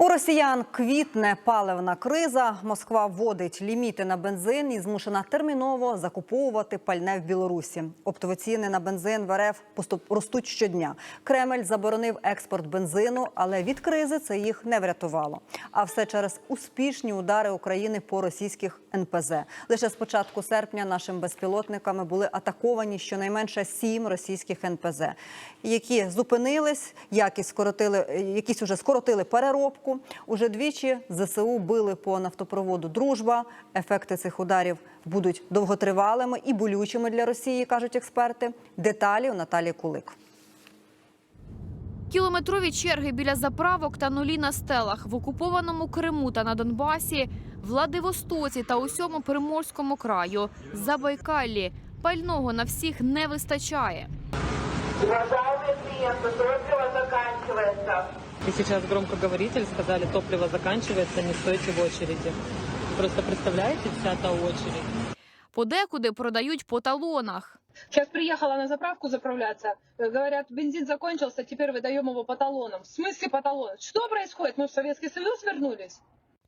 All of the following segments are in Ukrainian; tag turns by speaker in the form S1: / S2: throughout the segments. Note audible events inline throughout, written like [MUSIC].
S1: У росіян квітне паливна криза. Москва вводить ліміти на бензин і змушена терміново закуповувати пальне в Білорусі. Оптові ціни на бензин в РФ ростуть щодня. Кремль заборонив експорт бензину, але від кризи це їх не врятувало. А все через успішні удари України по російських НПЗ. Лише з початку серпня нашими безпілотниками були атаковані щонайменше сім російських НПЗ, які зупинились, якісь скоротили, якісь уже скоротили переробку. Уже двічі ЗСУ били по нафтопроводу Дружба. Ефекти цих ударів будуть довготривалими і болючими для Росії, кажуть експерти. Деталі у Наталії Кулик.
S2: Кілометрові черги біля заправок та нулі на стелах в окупованому Криму та на Донбасі, Владивостоці та усьому Приморському краю, Забайкаллі. Пального на всіх не вистачає.
S3: Уважаемые клиенты, топливо заканчивается.
S4: И сейчас громкоговоритель сказали, топливо заканчивается, не стойте в очереди. Просто представляете, вся та очередь.
S2: Подекуди продають по талонах.
S5: Сейчас приехала на заправку заправляться. Э, Говорят, бензин закончился, теперь выдаем его по талонам. В смысле по талонам? Что происходит? Мы в Советский Союз вернулись?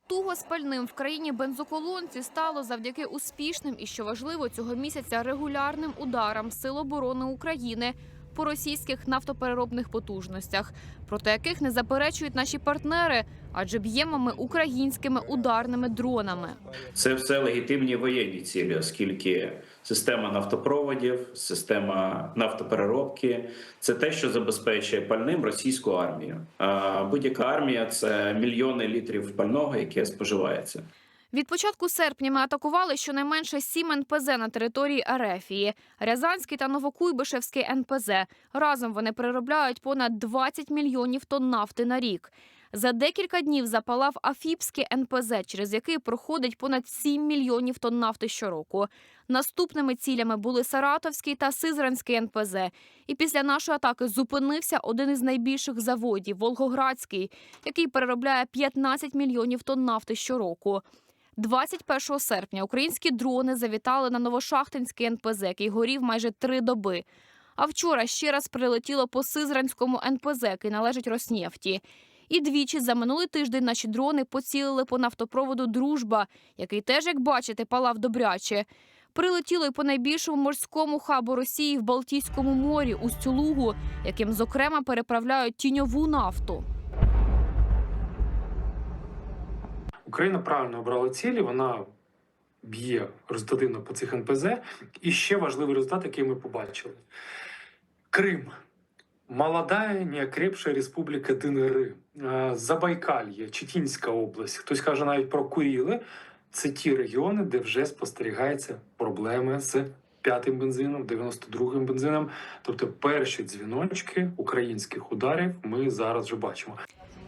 S2: Туго з пальним в країні бензоколонці стало завдяки успішним і, що важливо, цього місяця регулярним ударам Сил оборони України по російських нафтопереробних потужностях, проти яких не заперечують наші партнери, адже б'ємо ми українськими ударними дронами.
S6: Це все легітимні воєнні цілі, оскільки система нафтопроводів, система нафтопереробки це те, що забезпечує пальним російську армію. А будь-яка армія це мільйони літрів пального, яке споживається.
S2: Від початку серпня ми атакували щонайменше сім НПЗ на території Арефії. Рязанський та Новокуйбишевський НПЗ. Разом вони переробляють понад 20 мільйонів тонн нафти на рік. За декілька днів запалав Афіпський НПЗ, через який проходить понад 7 мільйонів тонн нафти щороку. Наступними цілями були Саратовський та Сизранський НПЗ. І після нашої атаки зупинився один із найбільших заводів Волгоградський, який переробляє 15 мільйонів тонн нафти щороку. 21 серпня українські дрони завітали на Новошахтинський НПЗ, який горів майже три доби. А вчора ще раз прилетіло по Сизранському НПЗ, який належить Роснефті. І двічі за минулий тиждень наші дрони поцілили по нафтопроводу Дружба, який теж, як бачите, палав добряче. Прилетіло й по найбільшому морському хабу Росії в Балтійському морі Устюлугу, яким зокрема переправляють тіньову нафту.
S7: Україна правильно обрала цілі, вона б'є результативно по цих НПЗ. І ще важливий результат, який ми побачили: Крим. Молодая, неокрепшая республіка ДНР, Е, Забайкальє, Читінська область. Хтось каже навіть про Куріли. Це ті регіони, де вже спостерігаються проблеми з п'ятим бензином, 92-м бензином. Тобто перші дзвіночки українських ударів ми зараз вже бачимо.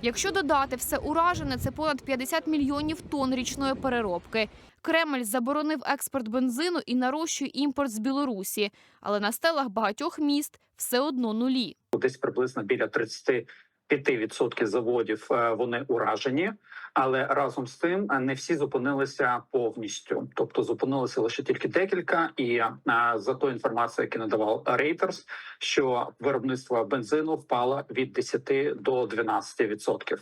S2: Якщо додати все уражене, це понад 50 мільйонів тонн річної переробки. Кремль заборонив експорт бензину і нарощує імпорт з Білорусі, але на стелах багатьох міст все одно нулі.
S8: десь приблизно біля 35% заводів е, вони уражені, але разом з тим е, не всі зупинилися повністю. Тобто зупинилися лише тільки декілька. І е, за ту інформацію, яку надавав Reuters, що виробництво бензину впало від 10 до 12%.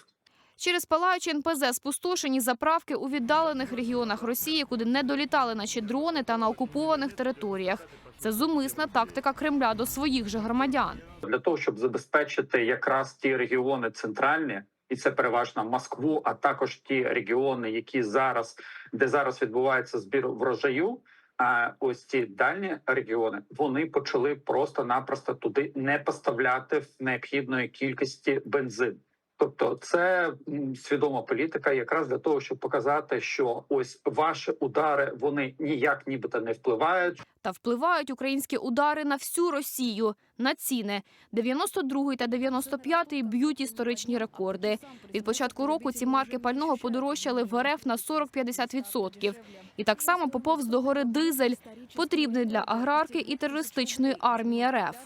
S2: Через палаючі НПЗ спустошені заправки у віддалених регіонах Росії, куди не долітали наші дрони та на окупованих територіях. Це зумисна тактика Кремля до своїх же громадян.
S8: для того, щоб забезпечити якраз ті регіони центральні, і це переважно Москву, а також ті регіони, які зараз де зараз відбувається збір врожаю. А ось ці дальні регіони вони почали просто-напросто туди не поставляти в необхідної кількості бензин. Тобто, це свідома політика, якраз для того, щоб показати, що ось ваші удари вони ніяк нібито не впливають.
S2: Та впливають українські удари на всю Росію, на ціни. 92-й та 95-й б'ють історичні рекорди. Від початку року ці марки пального подорожчали в РФ на 40-50%. І так само поповз до гори дизель, потрібний для аграрки і терористичної армії РФ.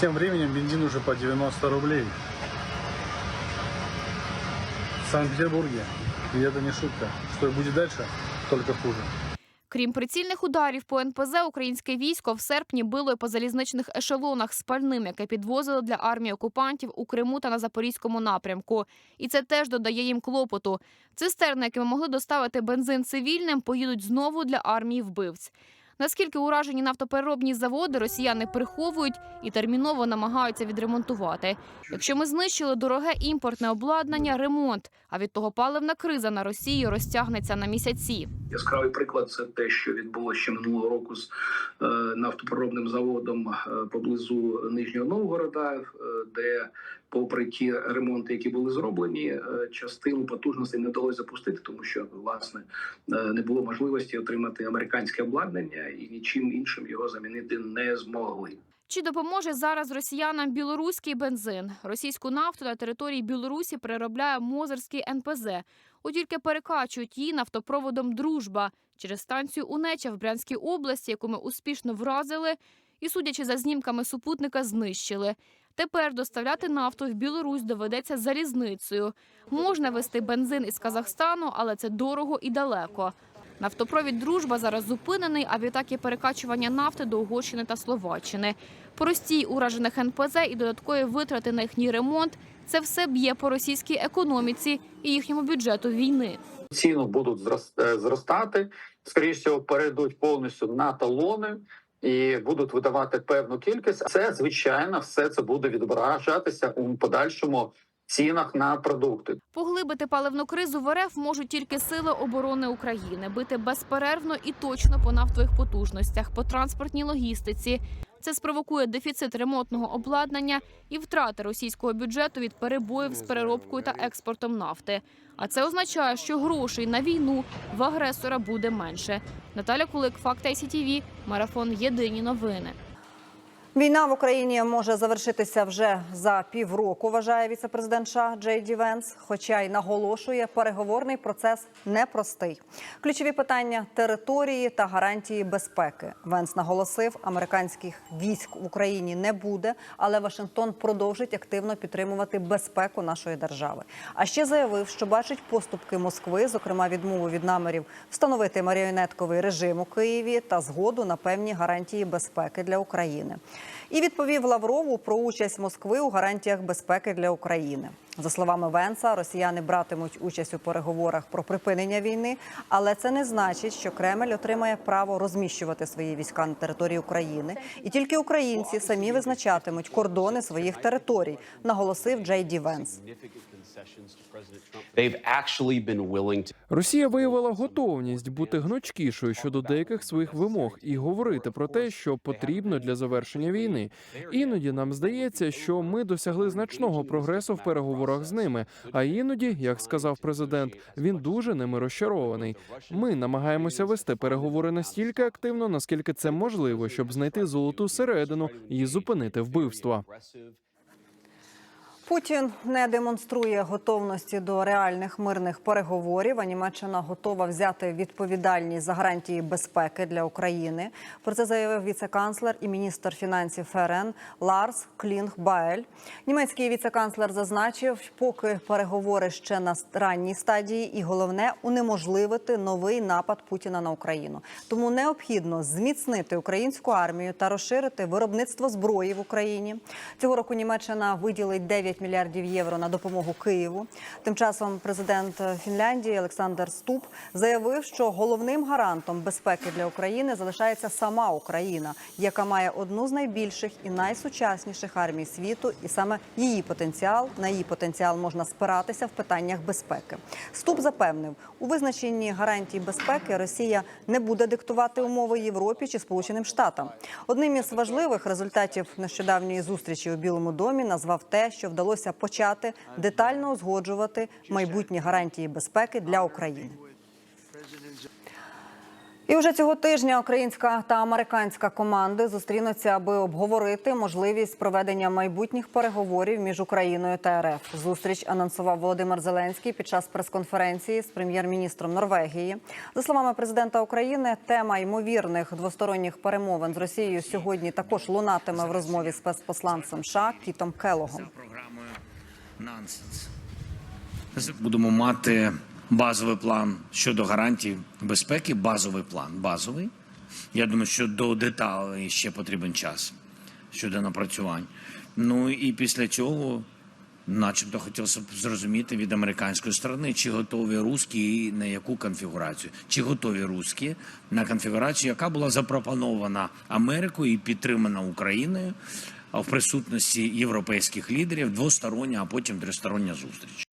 S9: Тем временем бензин уже по 90 рублей. В Санкт-Петербурге. И это не шутка. Что будет дальше, только хуже.
S2: Крім прицільних ударів по НПЗ, українське військо в серпні било по залізничних ешелонах з пальним, яке підвозило для армії окупантів у Криму та на Запорізькому напрямку. І це теж додає їм клопоту. Цистерни, якими могли доставити бензин цивільним, поїдуть знову для армії вбивць. Наскільки уражені нафтопереробні заводи росіяни приховують і терміново намагаються відремонтувати. Якщо ми знищили дороге імпортне обладнання, ремонт, а від того паливна криза на Росії розтягнеться на місяці.
S10: Яскравий приклад це те, що відбулося ще минулого року з е, нафтопереробним заводом е, поблизу Нижнього Новгорода, е, де, попри ті ремонти, які були зроблені, е, частину потужностей не вдалося запустити, тому що власне е, не було можливості отримати американське обладнання і нічим іншим його замінити не змогли.
S2: Чи допоможе зараз росіянам білоруський бензин? Російську нафту на території Білорусі переробляє Мозерський НПЗ. От тільки перекачують її нафтопроводом Дружба через станцію Унеча в Брянській області, яку ми успішно вразили, і, судячи за знімками супутника, знищили. Тепер доставляти нафту в Білорусь доведеться залізницею. Можна вести бензин із Казахстану, але це дорого і далеко. Нафтопровід Дружба зараз зупинений, а відтак є перекачування нафти до Угорщини та Словаччини. Простій уражених НПЗ і додаткові витрати на їхній ремонт це все б'є по російській економіці і їхньому бюджету війни.
S8: ціну будуть е, зростати. Скоріше всього, перейдуть повністю на талони і будуть видавати певну кількість. Це звичайно, все це буде відображатися у подальшому цінах на продукти.
S2: Поглибити паливну кризу в РФ можуть тільки сили оборони України, бити безперервно і точно по нафтових потужностях, по транспортній логістиці. Це спровокує дефіцит ремонтного обладнання і втрати російського бюджету від перебоїв з переробкою та експортом нафти. А це означає, що грошей на війну в агресора буде менше. Наталя Кулик, Факт ICTV, Марафон Єдині новини.
S1: Війна в Україні може завершитися вже за півроку, вважає віцепрезидент США Джей Ді Венс, хоча й наголошує, переговорний процес непростий. Ключові питання території та гарантії безпеки. Венс наголосив, американських військ в Україні не буде, але Вашингтон продовжить активно підтримувати безпеку нашої держави. А ще заявив, що бачить поступки Москви, зокрема відмову від намірів встановити маріонетковий режим у Києві та згоду на певні гарантії безпеки для України. І відповів Лаврову про участь Москви у гарантіях безпеки для України. За словами Венса, росіяни братимуть участь у переговорах про припинення війни, але це не значить, що Кремль отримає право розміщувати свої війська на території України, і тільки українці самі визначатимуть кордони своїх територій, наголосив Джей Ді Венс.
S11: They've actually been willing to
S12: Росія виявила готовність бути гнучкішою щодо деяких своїх вимог і говорити про те, що потрібно для завершення війни. Іноді нам здається, що ми досягли значного прогресу в переговорах з ними. А іноді, як сказав президент, він дуже ними розчарований. Ми намагаємося вести переговори настільки активно, наскільки це можливо, щоб знайти золоту середину і зупинити вбивства.
S1: Путін не демонструє готовності до реальних мирних переговорів. А Німеччина готова взяти відповідальність за гарантії безпеки для України. Про це заявив віце-канцлер і міністр фінансів ФРН Ларс Клінг-Баель. Німецький віце-канцлер зазначив, поки переговори ще на ранній стадії, і головне унеможливити новий напад Путіна на Україну. Тому необхідно зміцнити українську армію та розширити виробництво зброї в Україні. Цього року Німеччина виділить 9 мільярдів євро на допомогу Києву. Тим часом президент Фінляндії Олександр Ступ заявив, що головним гарантом безпеки для України залишається сама Україна, яка має одну з найбільших і найсучасніших армій світу, і саме її потенціал на її потенціал можна спиратися в питаннях безпеки. Ступ запевнив, у визначенні гарантій безпеки Росія не буде диктувати умови Європі чи Сполученим Штатам. Одним із важливих результатів нещодавньої зустрічі у Білому домі назвав те, що вдалося почати детально узгоджувати майбутні гарантії безпеки для України. І вже цього тижня українська та американська команди зустрінуться, аби обговорити можливість проведення майбутніх переговорів між Україною та РФ. Зустріч анонсував Володимир Зеленський під час прес-конференції з прем'єр-міністром Норвегії. За словами президента України, тема ймовірних двосторонніх перемовин з Росією сьогодні також лунатиме в розмові з спецпосланцем США Кітом Келогом.
S13: Будемо мати базовий план щодо гарантій безпеки. Базовий план. Базовий. Я думаю, що до деталей ще потрібен час щодо напрацювань. Ну і після цього, начебто, хотілося б зрозуміти від американської сторони, чи готові русські і на яку конфігурацію, чи готові русські на конфігурацію, яка була запропонована Америкою і підтримана Україною в присутності європейських лідерів двостороння, а потім тристороння зустріч.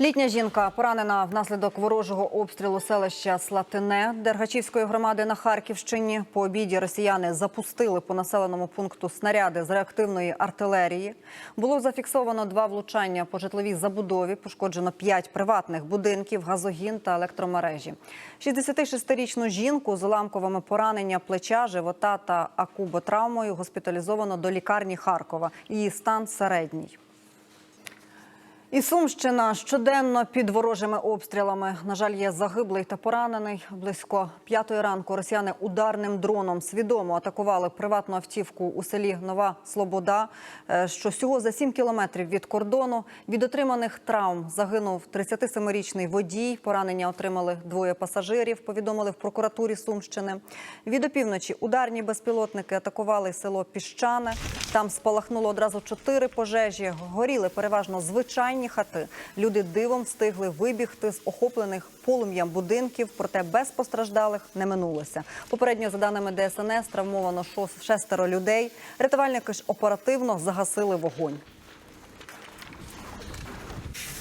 S1: Літня жінка поранена внаслідок ворожого обстрілу селища Слатине Дергачівської громади на Харківщині. По обіді росіяни запустили по населеному пункту снаряди з реактивної артилерії. Було зафіксовано два влучання по житловій забудові. Пошкоджено п'ять приватних будинків, газогін та електромережі. 66-річну жінку з уламковими поранення плеча, живота та акуботравмою госпіталізовано до лікарні Харкова. Її стан середній. І Сумщина щоденно під ворожими обстрілами. На жаль, є загиблий та поранений. Близько п'ятої ранку росіяни ударним дроном свідомо атакували приватну автівку у селі Нова Слобода, е, що всього за 7 кілометрів від кордону. Від отриманих травм загинув 37-річний водій. Поранення отримали двоє пасажирів. Повідомили в прокуратурі Сумщини. Від опівночі ударні безпілотники атакували село Піщане. Там спалахнуло одразу чотири пожежі. Горіли переважно звичайні хати. Люди дивом встигли вибігти з охоплених полум'ям будинків, проте без постраждалих не минулося. Попередньо, за даними ДСНС, травмовано шестеро людей. Рятувальники ж оперативно загасили вогонь.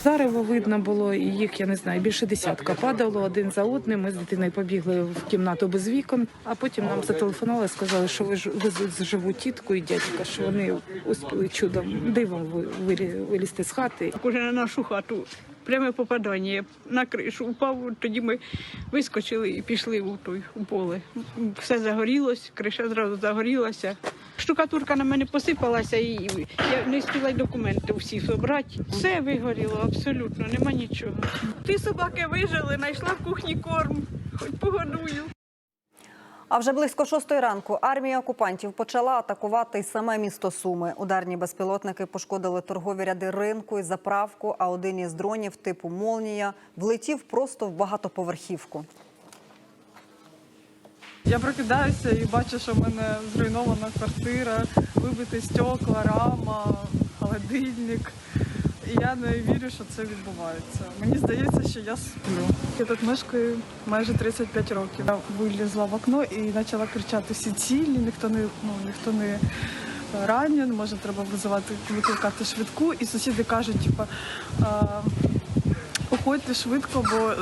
S14: Зарево видно було, і їх, я не знаю, більше десятка падало один за одним. Ми з дитиною побігли в кімнату без вікон, а потім нам зателефонували, сказали, що ви везуть живу тітку і дядька, що вони успіли чудом дивом ви- вилі- вилізти з хати.
S15: Уже на нашу хату пряме попадання на кришу упав. Тоді ми вискочили і пішли у той у поле. Все загорілось, криша зразу загорілася. Штукатурка на мене посипалася, і я не встигла документи всі зібрати. Все вигоріло, абсолютно, нема нічого. Ти собаки вижили, знайшла в кухні корм, хоч погодую.
S1: А вже близько шостої ранку армія окупантів почала атакувати й саме місто Суми. Ударні безпілотники пошкодили торгові ряди ринку і заправку. А один із дронів типу Молнія влетів просто в багатоповерхівку.
S16: Я прокидаюся і бачу, що в мене зруйнована квартира, вибиті стекла, рама, холодильник. І я не вірю, що це відбувається. Мені здається, що я сплю. Я тут мешкаю майже 35 років. Я вилізла в окно і почала кричати всі цілі, ніхто не ну, ніхто не ранен, може треба визивати викликати швидку. І сусіди кажуть, типу, «А, Уходьте швидко, бо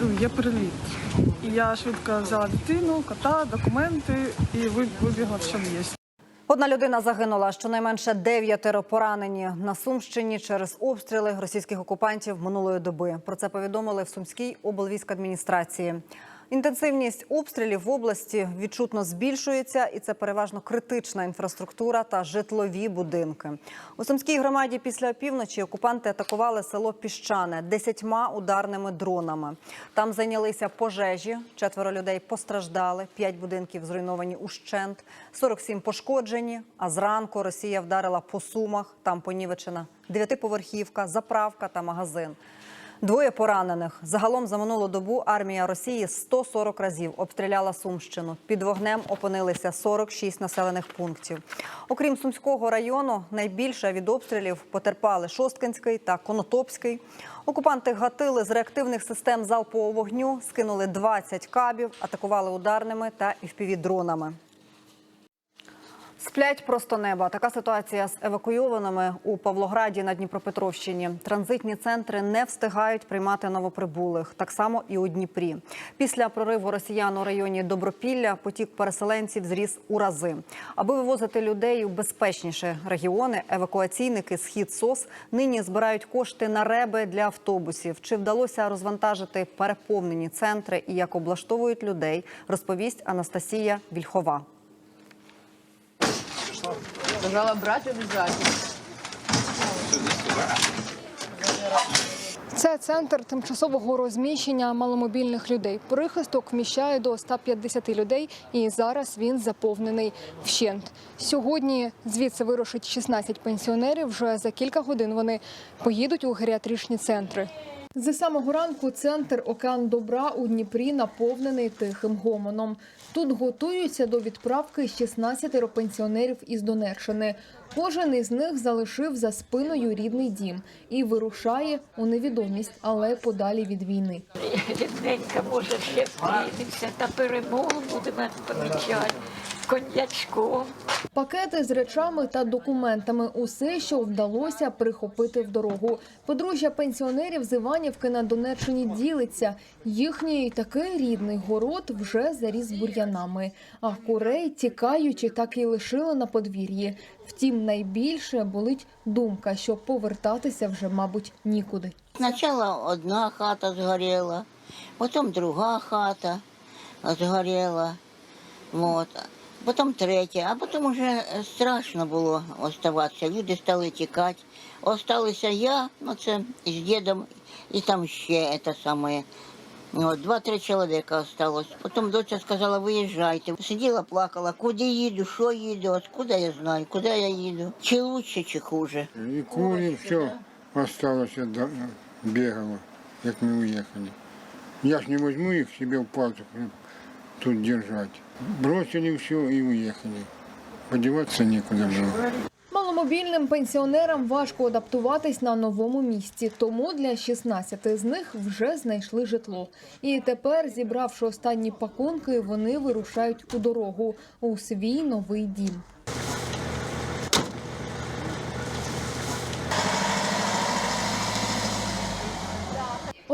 S16: ну, є приліт. І я швидко взяла дитину, кота, документи і вибігла в чому є.
S1: Одна людина загинула, щонайменше дев'ятеро поранені на Сумщині через обстріли російських окупантів минулої доби. Про це повідомили в Сумській облвійськадміністрації. Інтенсивність обстрілів в області відчутно збільшується, і це переважно критична інфраструктура та житлові будинки. У Сумській громаді після опівночі окупанти атакували село Піщане десятьма ударними дронами. Там зайнялися пожежі. Четверо людей постраждали, п'ять будинків зруйновані ущент, 47 пошкоджені. А зранку Росія вдарила по сумах. Там понівечена дев'ятиповерхівка, заправка та магазин. Двоє поранених. Загалом за минулу добу армія Росії 140 разів обстріляла Сумщину. Під вогнем опинилися 46 населених пунктів. Окрім Сумського району, найбільше від обстрілів потерпали Шосткинський та Конотопський. Окупанти гатили з реактивних систем залпового вогню, скинули 20 кабів, атакували ударними та FPV-дронами. Сплять просто неба. Така ситуація з евакуйованими у Павлограді на Дніпропетровщині. Транзитні центри не встигають приймати новоприбулих. Так само і у Дніпрі. Після прориву росіян у районі Добропілля потік переселенців зріс у рази. Аби вивозити людей у безпечніші регіони, евакуаційники схід СОС нині збирають кошти на реби для автобусів. Чи вдалося розвантажити переповнені центри і як облаштовують людей, розповість Анастасія Вільхова.
S17: Сказала брать обязательно.
S18: Це центр тимчасового розміщення маломобільних людей. Прихисток вміщає до 150 людей, і зараз він заповнений вщент. Сьогодні звідси вирушить 16 пенсіонерів. Вже за кілька годин вони поїдуть у геріатричні центри. З самого ранку центр Океан Добра у Дніпрі наповнений тихим гомоном. Тут готуються до відправки 16 пенсіонерів із Донеччини. Кожен із них залишив за спиною рідний дім і вирушає у невідомість, але подалі від війни.
S19: Рідненька, може, ще прийдемося та перемогу будемо помічати коньячком.
S18: Пакети з речами та документами усе, що вдалося прихопити в дорогу. Подружжя пенсіонерів з Іванівки на Донеччині ділиться. Їхній такий рідний город вже заріс бур'янами. А курей, тікаючи, так і лишили на подвір'ї. Втім, найбільше болить думка, що повертатися вже, мабуть, нікуди.
S20: Спочатку одна хата згоріла, потім друга хата згоріла, вот. потім третя, а потім вже страшно було оставатися. Люди стали тікати. Осталися я, ну це з дідом, і там ще це саме. От, два-три чоловіка осталось. Потім доця сказала, виїжджайте. Сиділа, плакала, куди їду, що їду, откуда я знаю, куди я їду. Чи лучше, чи хуже.
S21: И кури, все осталось, да, бегало, как мы уехали. Я ж не возьму их себе в пальцах ну, тут держать. Бросили все и уехали. Подеваться некуда было.
S18: Маломобільним пенсіонерам важко адаптуватись на новому місці, тому для 16 з них вже знайшли житло. І тепер, зібравши останні пакунки, вони вирушають у дорогу у свій новий дім.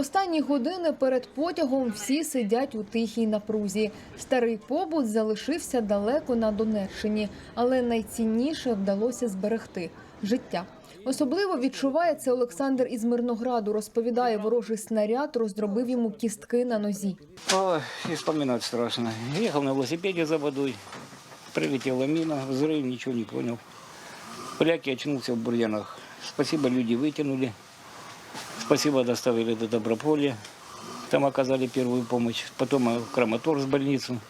S18: Останні години перед потягом всі сидять у тихій напрузі. Старий побут залишився далеко на Донеччині, але найцінніше вдалося зберегти життя. Особливо відчуває це Олександр із Мирнограду. Розповідає, ворожий снаряд роздробив йому кістки на нозі.
S22: Ой, и вспоминать страшно. Ехал на велосипеде за водой, прилетела мина, взрыв, ничего не понял. Пляки очнулся в бурьянах. Спасибо, люди вытянули. Спасибо, доставили до Доброполя. Там оказали первую помощь. Потом в Краматорск больницу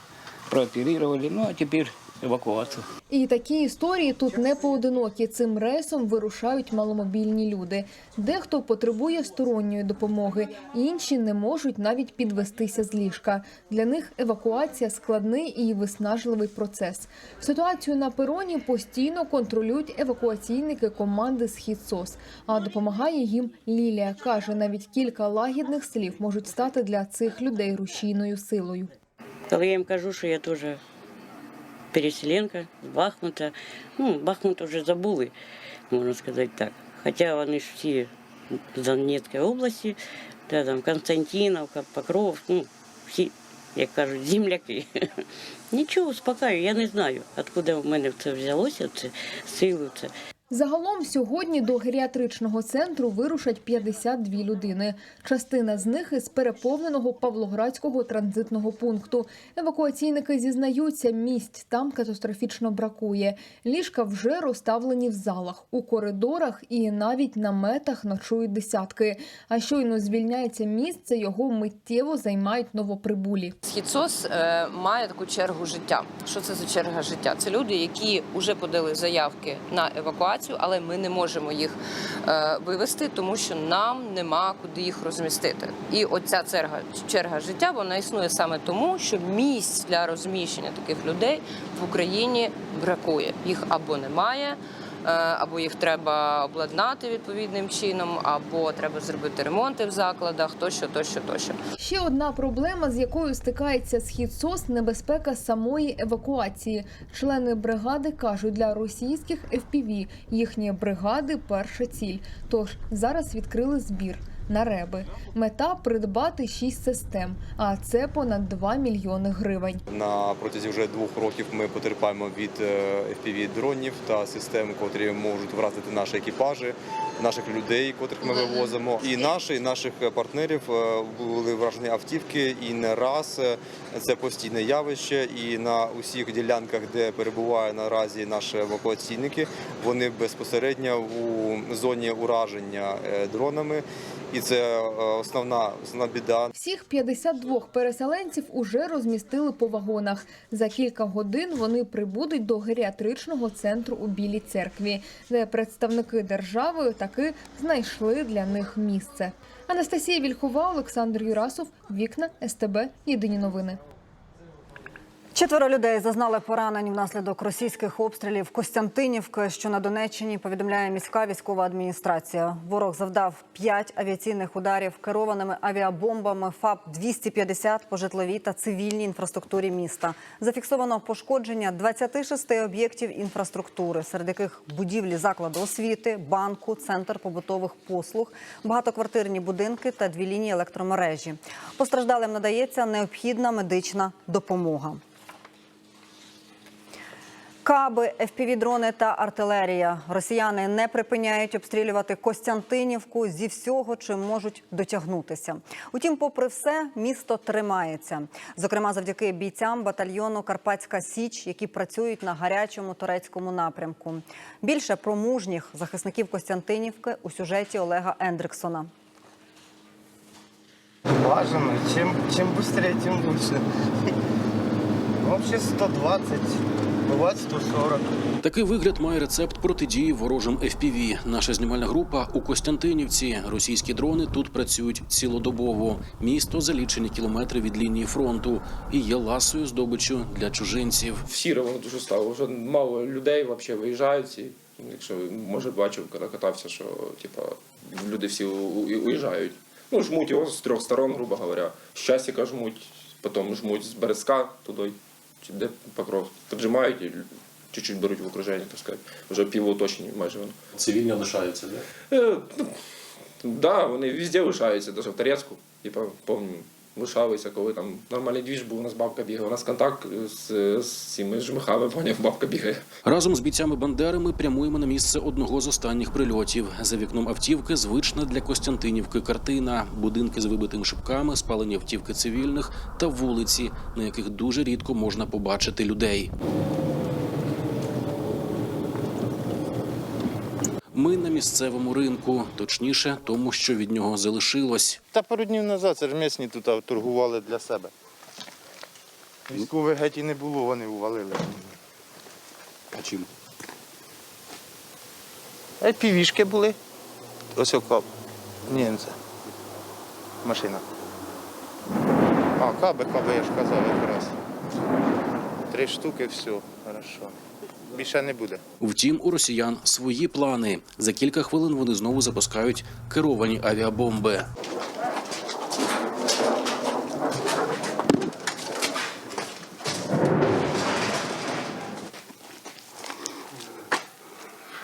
S22: прооперировали. Ну, а теперь эвакуация.
S18: І такі історії тут не поодинокі. Цим рейсом вирушають маломобільні люди. Дехто потребує сторонньої допомоги, інші не можуть навіть підвестися з ліжка. Для них евакуація складний і виснажливий процес. Ситуацію на пероні постійно контролюють евакуаційники команди Схід СОС. А допомагає їм Лілія. каже, навіть кілька лагідних слів можуть стати для цих людей рушійною силою.
S23: Коли я їм кажу, що я теж переселенка з Бахмута, ну, Бахмут вже забули, можна сказати так. Хоча вони ж всі з Донецької області, да, там Константиновка, Покров, ну, всі, як кажуть, земляки. [LAUGHS] Нічого, успокаю, я не знаю, откуда в мене це взялося, це сили.
S18: Загалом сьогодні до геріатричного центру вирушать 52 людини. Частина з них із переповненого Павлоградського транзитного пункту. Евакуаційники зізнаються, місць там катастрофічно бракує. Ліжка вже розставлені в залах, у коридорах і навіть наметах ночують десятки. А щойно звільняється місце, його миттєво займають новоприбулі.
S24: Східсос е, має таку чергу життя. Що це за черга життя? Це люди, які вже подали заявки на евакуацію, але ми не можемо їх е, вивести, тому що нам нема куди їх розмістити. І оця черга, черга життя вона існує саме тому, що місць для розміщення таких людей в Україні бракує. Їх або немає. Е, Або їх треба обладнати відповідним чином, або треба зробити ремонти в закладах, тощо, тощо, тощо.
S18: Ще одна проблема, з якою стикається схід СОС – небезпека самої евакуації. Члени бригади кажуть, для російських FPV їхні бригади перша ціль. Тож зараз відкрили збір на реби. Мета придбати шість систем, а це понад 2 мільйони гривень.
S25: На протязі вже двох років ми потерпаємо від е, fpv дронів та систем, котрі можуть вразити наші екіпажі, наших людей, котрих ми вивозимо. І наші, і наших партнерів е, були вражені автівки. І не раз е, це постійне явище. І на усіх ділянках, де перебувають наразі наші евакуаційники, вони безпосередньо у зоні ураження е, дронами. І це е, основна основна біда.
S18: Всіх 52 переселенців уже розмістили по вагонах. За кілька годин вони прибудуть до геріатричного центру у Білій церкві, де представники держави таки знайшли для них місце. Анастасія Вільхова, Олександр Юрасов, Вікна, СТБ. Єдині новини.
S1: Четверо людей зазнали поранень внаслідок російських обстрілів Костянтинівки, що на Донеччині повідомляє міська військова адміністрація. Ворог завдав п'ять авіаційних ударів керованими авіабомбами ФАП-250 по житловій та цивільній інфраструктурі міста. Зафіксовано пошкодження 26 об'єктів інфраструктури, серед яких будівлі закладу освіти, банку, центр побутових послуг, багатоквартирні будинки та дві лінії електромережі. Постраждалим надається необхідна медична допомога. Каби, FPV-дрони та артилерія. Росіяни не припиняють обстрілювати Костянтинівку зі всього, чим можуть дотягнутися. Утім, попри все, місто тримається. Зокрема, завдяки бійцям батальйону Карпатська Січ, які працюють на гарячому турецькому напрямку. Більше про мужніх захисників Костянтинівки у сюжеті Олега Ендриксона.
S26: Бажано. Чим, чим швидше, тим лучше. Вообще 120, бывает 140.
S11: Такий вигляд має рецепт протидії ворожим FPV. Наша знімальна група у Костянтинівці. Російські дрони тут працюють цілодобово. Місто за лічені кілометри від лінії фронту і є ласою здобичу для чужинців.
S27: Всі воно дуже стало. Вже мало людей взагалі виїжджають. І, якщо може бачив, коли катався, що типа люди всі уїжджають. Ну, жмуть його з трьох сторон, грубо говоря. З жмуть, потім жмуть з Березка туди, чи де покров. Піджимають і чуть-чуть беруть в окруження, так сказати. Вже півоточені майже воно.
S11: Цивільні лишаються, так?
S27: Е, ну, да, вони везде лишаються, навіть в Торецьку. Типа, помню, лишалися, коли там нормальний двіж був, у нас бабка бігає. У нас контакт з, з цими жмихами, поняв, бабка бігає.
S11: Разом з бійцями Бандери ми прямуємо на місце одного з останніх прильотів. За вікном автівки звична для Костянтинівки картина: будинки з вибитими шибками, спалені автівки цивільних та вулиці, на яких дуже рідко можна побачити людей. Ми на місцевому ринку, точніше, тому що від нього залишилось.
S26: Та пару днів назад це ж місні тут торгували для себе. Військових геть і не було, вони увалили.
S11: А чим?
S26: А півішки були. Ось окап. Ні, це машина. А, каби, каби, я ж казав якраз. Три штуки, все, хорошо. Більше не буде.
S11: Втім, у росіян свої плани. За кілька хвилин вони знову запускають керовані авіабомби.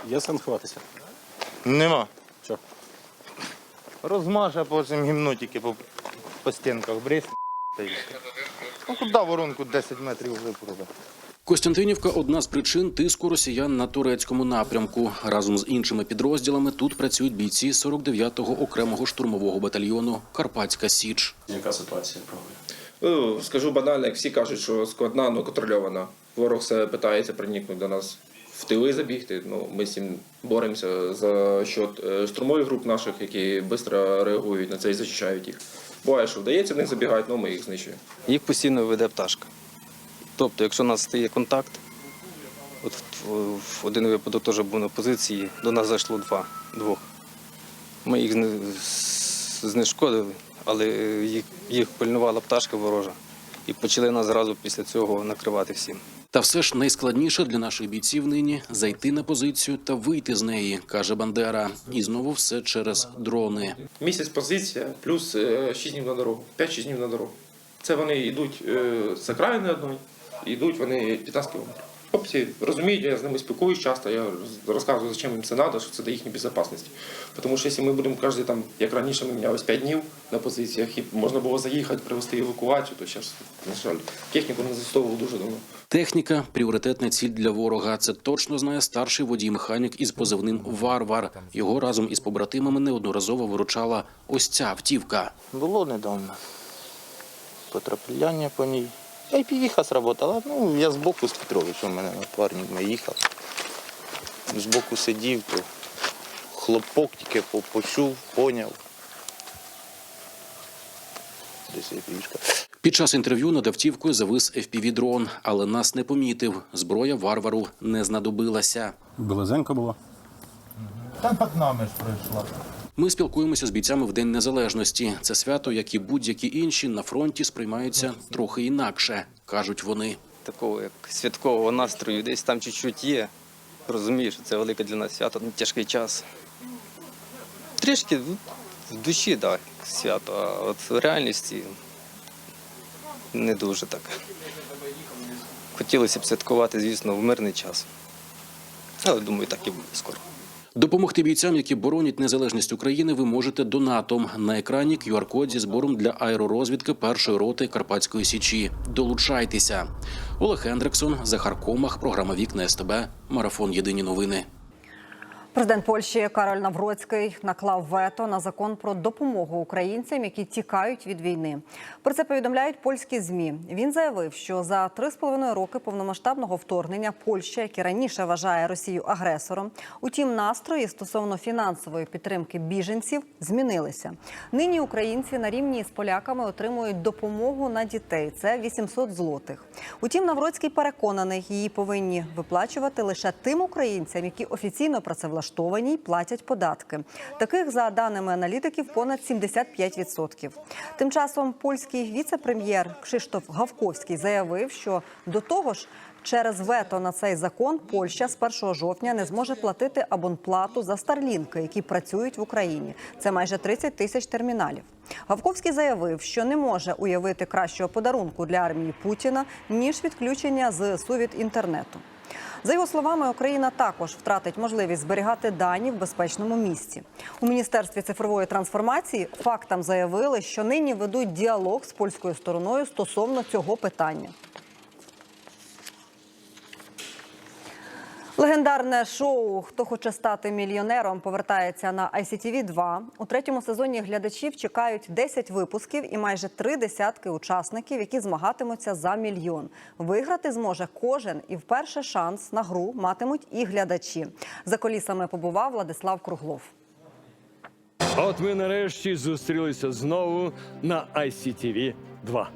S26: Є сенс ховатися? Нема.
S11: Що?
S26: Розмаже потім гімно тільки по, по стінках бріз. Ну куди воронку 10 метрів вже продав.
S11: Костянтинівка одна з причин тиску росіян на турецькому напрямку. Разом з іншими підрозділами тут працюють бійці 49-го окремого штурмового батальйону Карпатська Січ. Яка ситуація правильно?
S27: Ну, скажу банально, як всі кажуть, що складна, але контрольована. Ворог все питається проникнути до нас в тили забігти. Ну, ми з цим боремося за счет е, штурмових груп наших, які швидко реагують на це і захищають їх. Буває, що вдається в них забігати, але ми їх знищуємо.
S28: Їх постійно веде пташка. Тобто, якщо у нас стає контакт, от в- в один випадок теж був на позиції, до нас зайшло два, двох. Ми їх знешкодили, але їх, їх пильнувала пташка ворожа. І почали нас зразу після цього накривати всім.
S11: Та все ж найскладніше для наших бійців нині зайти на позицію та вийти з неї, каже Бандера. І знову все через дрони.
S27: Місяць позиція плюс 6 днів на дорогу, 5-6 днів на дорогу. Це вони йдуть е, з окраїни одної, йдуть вони 15 кілометрів. Хлопці розуміють, я з ними спілкуюсь часто, я роз- розказую, зачем їм це треба, що це для їхньої безпечності. Тому що якщо ми будемо кожен там, як раніше ми мінялись 5 днів на позиціях, і можна було заїхати, привезти евакуацію, то зараз, на жаль, техніку не застосовували дуже давно.
S11: Техніка пріоритетна ціль для ворога. Це точно знає старший водій-механік із позивним Варвар. Його разом із побратимами неодноразово виручала ось ця автівка.
S26: Було недавно. Потрапляння по ній. Та й півіха сработала. Ну, я збоку з Петровичем, у мене напарник, ми їхали. Збоку сидів, то хлопок тільки по- почув, поняв. Десь є півішка.
S11: Під час інтерв'ю над автівкою завис FPV-дрон, але нас не помітив. Зброя варвару не знадобилася.
S9: Близенько було.
S26: Та над нами ж пройшла.
S11: Ми спілкуємося з бійцями в День Незалежності. Це свято, як і будь-які інші, на фронті сприймаються трохи інакше, кажуть вони.
S28: Такого як святкового настрою десь там чуть-чуть є. Розумію, що це велике для нас свято, ну, тяжкий час. Трішки в душі, так, свято, а от в реальності не дуже так. Хотілося б святкувати, звісно, в мирний час. Але думаю, так і буде скоро.
S11: Допомогти бійцям, які боронять незалежність України, ви можете донатом. На екрані QR-код зі збором для аеророзвідки першої роти Карпатської січі. Долучайтеся. Олег Хендриксон, Захар Комах, програма Вікна СТБ, Марафон Єдині новини.
S1: Президент Польщі Кароль Навроцький наклав вето на закон про допомогу українцям, які тікають від війни. Про це повідомляють польські змі. Він заявив, що за три з половиною роки повномасштабного вторгнення Польща, яка раніше вважає Росію агресором, утім настрої стосовно фінансової підтримки біженців змінилися. Нині українці на рівні з поляками отримують допомогу на дітей. Це 800 злотих. Утім, Навроцький переконаний, її повинні виплачувати лише тим українцям, які офіційно працевлаштовані й платять податки. Таких, за даними аналітиків, понад 75%. Тим часом польський віце-прем'єр Кшиштоф Гавковський заявив, що до того ж. Через вето на цей закон Польща з 1 жовтня не зможе платити абонплату за старлінки, які працюють в Україні. Це майже 30 тисяч терміналів. Гавковський заявив, що не може уявити кращого подарунку для армії Путіна ніж відключення з сувід інтернету. За його словами, Україна також втратить можливість зберігати дані в безпечному місці. У міністерстві цифрової трансформації фактам заявили, що нині ведуть діалог з польською стороною стосовно цього питання. Легендарне шоу Хто хоче стати мільйонером повертається на ICTV 2 У третьому сезоні глядачів чекають 10 випусків і майже три десятки учасників, які змагатимуться за мільйон. Виграти зможе кожен, і вперше шанс на гру матимуть і глядачі. За колісами побував Владислав Круглов.
S29: От ми нарешті зустрілися знову на ICTV 2.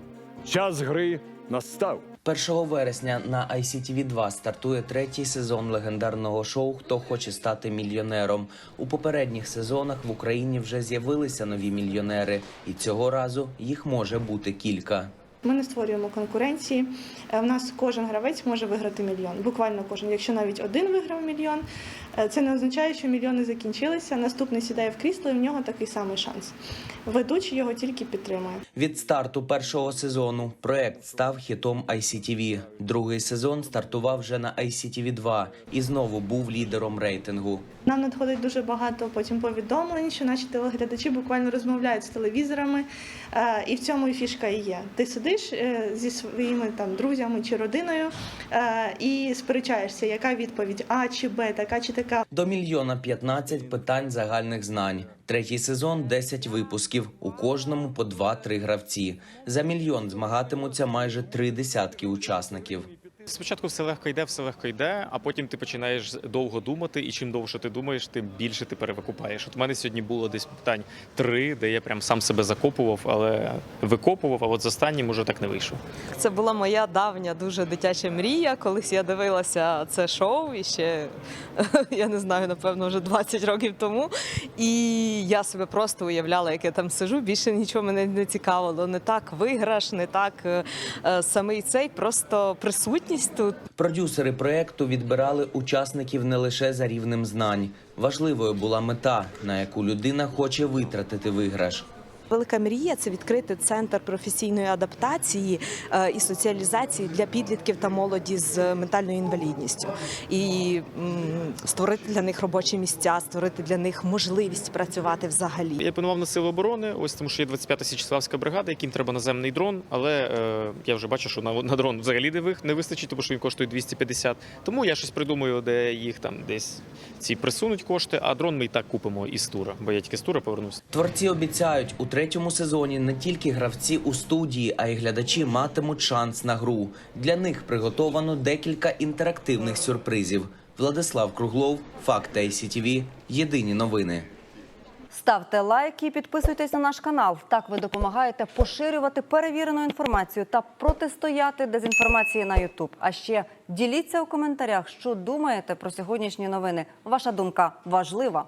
S29: Час гри настав.
S30: 1 вересня на ICTV 2 стартує третій сезон легендарного шоу Хто хоче стати мільйонером. У попередніх сезонах в Україні вже з'явилися нові мільйонери, і цього разу їх може бути кілька.
S31: Ми не створюємо конкуренції. Е, В нас кожен гравець може виграти мільйон. Буквально кожен. Якщо навіть один виграв мільйон, це не означає, що мільйони закінчилися. Наступний сідає в крісло, і в нього такий самий шанс. Ведучий його тільки підтримує.
S30: Від старту першого сезону проект став хітом ICTV. Другий сезон стартував вже на ICTV 2 і знову був лідером рейтингу.
S31: Нам надходить дуже багато потім повідомлень, що наші телеглядачі буквально розмовляють з телевізорами, е, і в цьому і фішка і є. Ти сидиш е, зі своїми там друзями чи родиною е, і сперечаєшся, яка відповідь А чи Б, така чи така.
S30: До мільйона 15 питань загальних знань. Третій сезон 10 випусків. У кожному по 2-3 гравці. За мільйон змагатимуться майже три десятки учасників.
S32: Спочатку все легко йде, все легко йде, а потім ти починаєш довго думати, і чим довше ти думаєш, тим більше ти перевикупаєш. От у мене сьогодні було десь питань три, де я прям сам себе закопував, але викопував, а от з останнім уже так не вийшов.
S33: Це була моя давня дуже дитяча мрія. Колись я дивилася це шоу і ще [LAUGHS] я не знаю, напевно, вже 20 років тому. І я себе просто уявляла, як я там сижу. Більше нічого мене не цікавило. Не так виграш, не так е, е, самий цей, просто присутність тут.
S30: Продюсери проекту відбирали учасників не лише за рівнем знань. Важливою була мета, на яку людина хоче витратити виграш.
S33: Велика мрія це відкрити центр професійної адаптації е, і соціалізації для підлітків та молоді з ментальною інвалідністю, і створити для них робочі місця, створити для них можливість працювати взагалі.
S32: Я панував на сили оборони, ось тому що є 25-та Січеславська бригада, яким треба наземний дрон, але е, я вже бачу, що на, на дрон взагалі не, вистачить, тому що він коштує 250. Тому я щось придумаю, де їх там десь ці присунуть кошти, а дрон ми і так купимо із тура, бо я тільки з тура повернусь.
S30: Творці обіцяють, у третьому сезоні не тільки гравці у студії, а й глядачі матимуть шанс на гру. Для них приготовано декілька інтерактивних сюрпризів. Владислав Круглов, Факти ICTV, Єдині новини.
S1: Ставте лайки і підписуйтесь на наш канал. Так ви допомагаєте поширювати перевірену інформацію та протистояти дезінформації на YouTube. А ще діліться у коментарях, що думаєте про сьогоднішні новини. Ваша думка важлива.